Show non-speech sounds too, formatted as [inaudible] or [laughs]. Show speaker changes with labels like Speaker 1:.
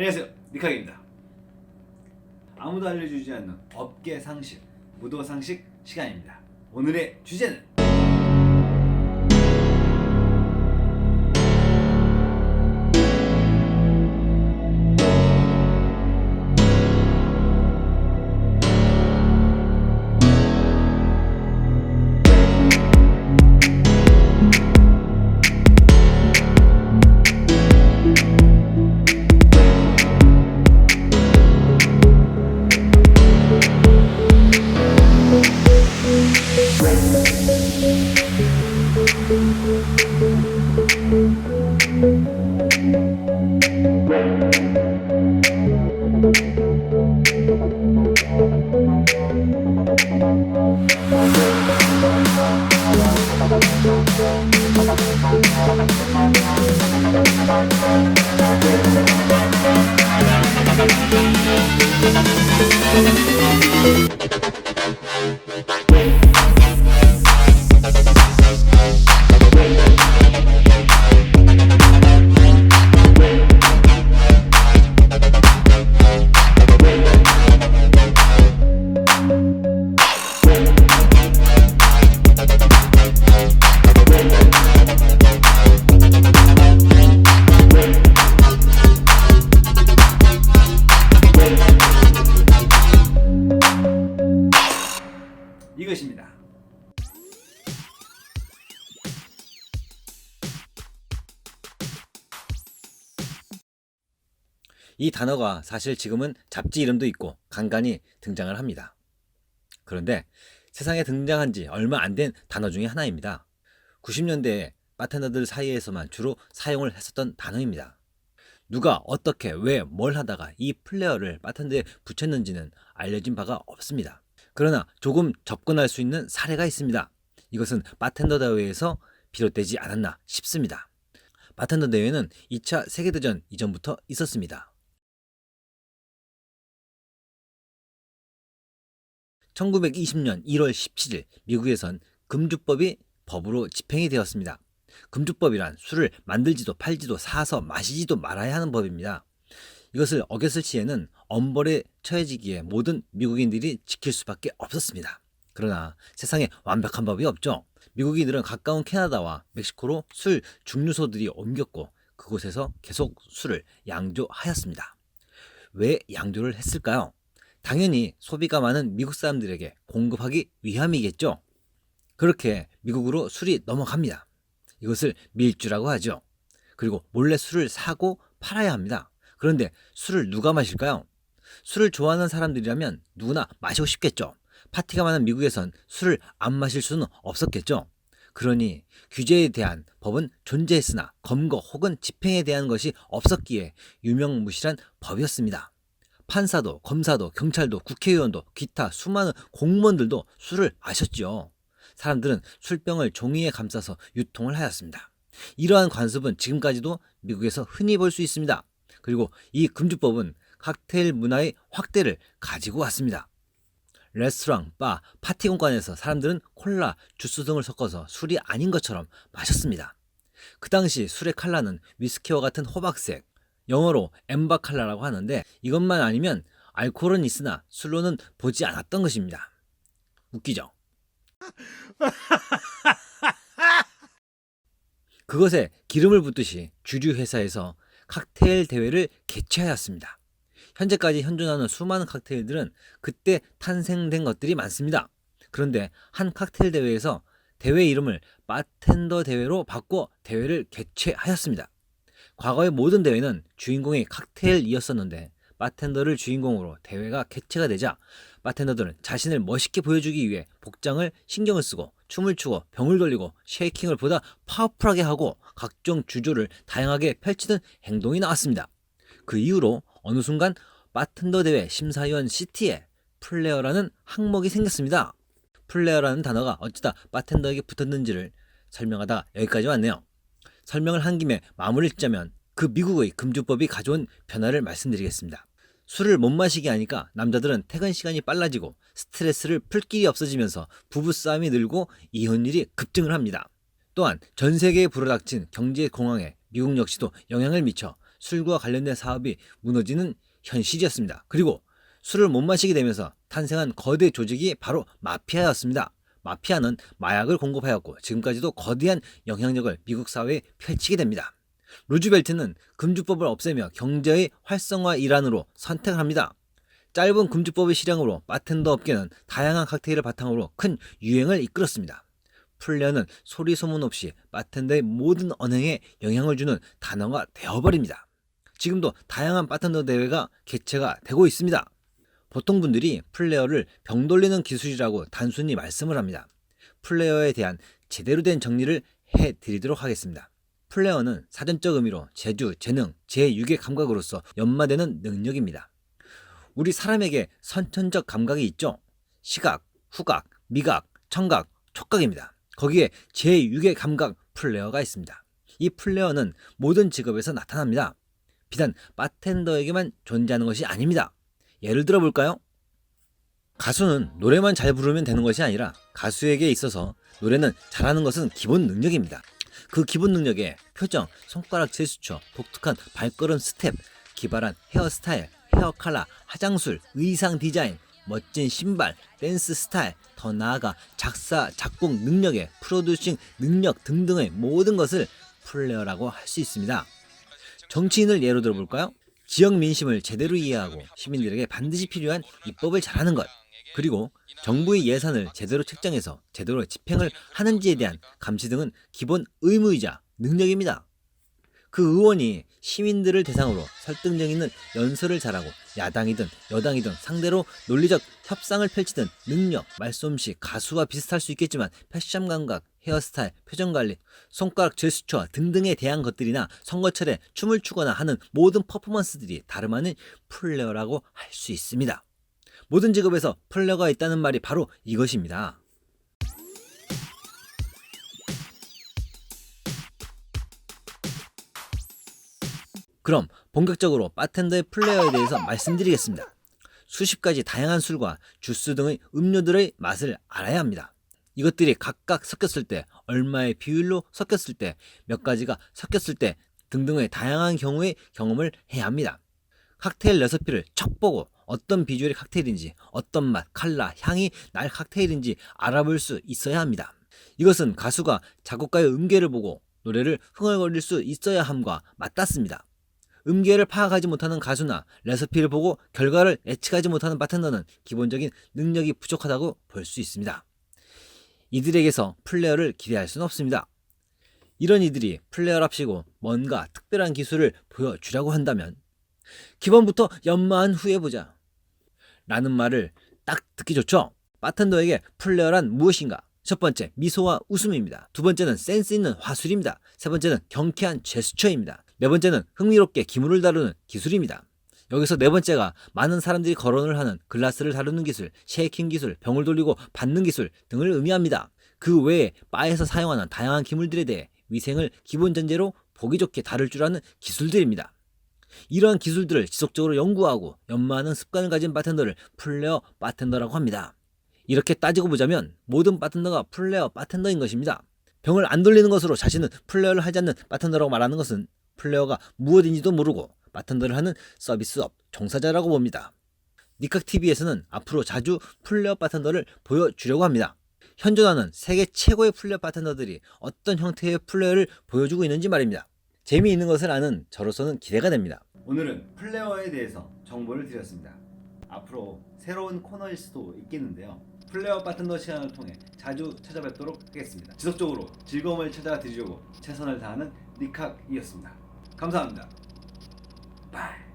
Speaker 1: 안녕하세요. 니카입니다. 아무도 알려주지 않는 업계 상식 무도 상식 시간입니다. 오늘의 주제는 이것
Speaker 2: 이 단어가 사실 지금은 잡지 이름도 있고 간간히 등장을 합니다. 그런데 세상에 등장한 지 얼마 안 된 단어 중에 하나입니다. 90년대에 바텐더들 사이에서만 주로 사용을 했었던 단어입니다. 누가 어떻게 왜 뭘 하다가 이 플레이어를 바텐더에 붙였는지는 알려진 바가 없습니다. 그러나 조금 접근할 수 있는 사례가 있습니다. 이것은 바텐더 대회에서 비롯되지 않았나 싶습니다. 바텐더 대회는 2차 세계대전 이전부터 있었습니다. 1920년 1월 17일 미국에선 금주법이 법으로 집행이 되었습니다. 금주법이란 술을 만들지도 팔지도 사서 마시지도 말아야 하는 법입니다. 이것을 어겼을 시에는 엄벌에 처해지기에 모든 미국인들이 지킬 수밖에 없었습니다. 그러나 세상에 완벽한 법이 없죠. 미국인들은 가까운 캐나다와 멕시코로 술 중류소들이 옮겼고 그곳에서 계속 술을 양조하였습니다. 왜 양조를 했을까요? 당연히 소비가 많은 미국 사람들에게 공급하기 위함이겠죠. 그렇게 미국으로 술이 넘어갑니다. 이것을 밀주라고 하죠. 그리고 몰래 술을 사고 팔아야 합니다. 그런데 술을 누가 마실까요? 술을 좋아하는 사람들이라면 누구나 마시고 싶겠죠. 파티가 많은 미국에선 술을 안 마실 수는 없었겠죠. 그러니 규제에 대한 법은 존재했으나 검거 혹은 집행에 대한 것이 없었기에 유명무실한 법이었습니다. 판사도, 검사도, 경찰도, 국회의원도, 기타 수많은 공무원들도 술을 마셨지요. 사람들은 술병을 종이에 감싸서 유통을 하였습니다. 이러한 관습은 지금까지도 미국에서 흔히 볼 수 있습니다. 그리고 이 금주법은 칵테일 문화의 확대를 가지고 왔습니다. 레스토랑, 바, 파티 공간에서 사람들은 콜라, 주스 등을 섞어서 술이 아닌 것처럼 마셨습니다. 그 당시 술의 컬러는 위스키와 같은 호박색, 영어로 엠바 칼라라고 하는데 이것만 아니면 알코올은 있으나 술로는 보지 않았던 것입니다. 웃기죠? [laughs] 그것에 기름을 붓듯이 주류 회사에서 칵테일 대회를 개최하였습니다. 현재까지 현존하는 수많은 칵테일들은 그때 탄생된 것들이 많습니다. 그런데 한 칵테일 대회에서 대회 이름을 바텐더 대회로 바꿔 대회를 개최하였습니다. 과거의 모든 대회는 주인공이 칵테일이었었는데 바텐더를 주인공으로 대회가 개최가 되자 바텐더들은 자신을 멋있게 보여주기 위해 복장을 신경을 쓰고 춤을 추고 병을 돌리고 쉐이킹을 보다 파워풀하게 하고 각종 주조를 다양하게 펼치는 행동이 나왔습니다. 그 이후로 어느 순간 바텐더 대회 심사위원 시티에 플레어라는 항목이 생겼습니다. 플레어라는 단어가 어쩌다 바텐더에게 붙었는지를 설명하다 여기까지 왔네요. 설명을 한 김에 마무리를 짓자면 그 미국의 금주법이 가져온 변화를 말씀드리겠습니다. 술을 못 마시게 하니까 남자들은 퇴근 시간이 빨라지고 스트레스를 풀 길이 없어지면서 부부싸움이 늘고 이혼율이 급증을 합니다. 또한 전 세계에 불어닥친 경제 공황에 미국 역시도 영향을 미쳐 술과 관련된 사업이 무너지는 현실이었습니다. 그리고 술을 못 마시게 되면서 탄생한 거대 조직이 바로 마피아였습니다. 마피아는 마약을 공급하였고 지금까지도 거대한 영향력을 미국 사회에 펼치게 됩니다. 루즈벨트는 금주법을 없애며 경제의 활성화 일환으로 선택을 합니다. 짧은 금주법의 실행으로 바텐더 업계는 다양한 칵테일을 바탕으로 큰 유행을 이끌었습니다. 플레어는 소리 소문 없이 바텐더의 모든 언행에 영향을 주는 단어가 되어버립니다. 지금도 다양한 바텐더 대회가 개최가 되고 있습니다. 보통 분들이 플레어를 병 돌리는 기술이라고 단순히 말씀을 합니다. 플레어에 대한 제대로 된 정리를 해 드리도록 하겠습니다. 플레어는 사전적 의미로 재주, 재능, 제6의 감각으로서 연마되는 능력입니다. 우리 사람에게 선천적 감각이 있죠. 시각, 후각, 미각, 청각, 촉각입니다. 거기에 제6의 감각 플레어가 있습니다. 이 플레어는 모든 직업에서 나타납니다. 비단 바텐더에게만 존재하는 것이 아닙니다. 예를 들어 볼까요? 가수는 노래만 잘 부르면 되는 것이 아니라 가수에게 있어서 노래는 잘하는 것은 기본 능력입니다. 그 기본 능력에 표정, 손가락 제스처, 독특한 발걸음 스텝, 기발한 헤어스타일, 헤어 컬러, 화장술, 의상 디자인, 멋진 신발, 댄스 스타일, 더 나아가 작사, 작곡 능력에 프로듀싱 능력 등등의 모든 것을 플레어라고 할 수 있습니다. 정치인을 예로 들어볼까요? 지역 민심을 제대로 이해하고 시민들에게 반드시 필요한 입법을 잘하는 것, 그리고 정부의 예산을 제대로 책정해서 제대로 집행을 하는지에 대한 감시 등은 기본 의무이자 능력입니다. 그 의원이 시민들을 대상으로 설득력 있는 연설을 잘하고 야당이든 여당이든 상대로 논리적 협상을 펼치는 능력, 말솜씨, 가수와 비슷할 수 있겠지만 패션 감각, 헤어스타일, 표정 관리, 손가락 제스처 등등에 대한 것들이나 선거철에 춤을 추거나 하는 모든 퍼포먼스들이 다름 아닌 플레어라고 할 수 있습니다. 모든 직업에서 플레어가 있다는 말이 바로 이것입니다. 그럼 본격적으로 바텐더의 플레이어에 대해서 말씀드리겠습니다. 수십 가지 다양한 술과 주스 등의 음료들의 맛을 알아야 합니다. 이것들이 각각 섞였을 때, 얼마의 비율로 섞였을 때, 몇 가지가 섞였을 때 등등의 다양한 경우의 경험을 해야 합니다. 칵테일 레시피를 척 보고 어떤 비주얼의 칵테일인지, 어떤 맛, 칼라, 향이 날 칵테일인지 알아볼 수 있어야 합니다. 이것은 가수가 작곡가의 음계를 보고 노래를 흥얼거릴 수 있어야 함과 맞닿습니다. 음계를 파악하지 못하는 가수나 레시피를 보고 결과를 예측하지 못하는 바텐더는 기본적인 능력이 부족하다고 볼 수 있습니다. 이들에게서 플레이어를 기대할 수는 없습니다. 이런 이들이 플레이어랍시고 뭔가 특별한 기술을 보여주려고 한다면 기본부터 연마한 후에 보자 라는 말을 딱 듣기 좋죠? 바텐더에게 플레이어란 무엇인가? 첫 번째, 미소와 웃음입니다. 두 번째는 센스 있는 화술입니다. 세 번째는 경쾌한 제스처입니다. 네 번째는 흥미롭게 기물을 다루는 기술입니다. 여기서 네 번째가 많은 사람들이 거론을 하는 글라스를 다루는 기술, 쉐이킹 기술, 병을 돌리고 받는 기술 등을 의미합니다. 그 외에 바에서 사용하는 다양한 기물들에 대해 위생을 기본 전제로 보기 좋게 다룰 줄 아는 기술들입니다. 이러한 기술들을 지속적으로 연구하고 연마하는 습관을 가진 바텐더를 플레어 바텐더라고 합니다. 이렇게 따지고 보자면 모든 바텐더가 플레어 바텐더인 것입니다. 병을 안 돌리는 것으로 자신은 플레어를 하지 않는 바텐더라고 말하는 것은 플레어가 무엇인지도 모르고 바텐더를 하는 서비스업 종사자라고 봅니다. 니칵TV에서는 앞으로 자주 플레어 바텐더를 보여주려고 합니다. 현존하는 세계 최고의 플레어 바텐더들이 어떤 형태의 플레어를 보여주고 있는지 말입니다. 재미있는 것을 아는 저로서는 기대가 됩니다.
Speaker 1: 오늘은 플레어에 대해서 정보를 드렸습니다. 앞으로 새로운 코너일 수도 있겠는데요. 플레어 바텐더 시간을 통해 자주 찾아뵙도록 하겠습니다. 지속적으로 즐거움을 찾아드리려고 최선을 다하는 니칵이었습니다. 감사합니다. 바이.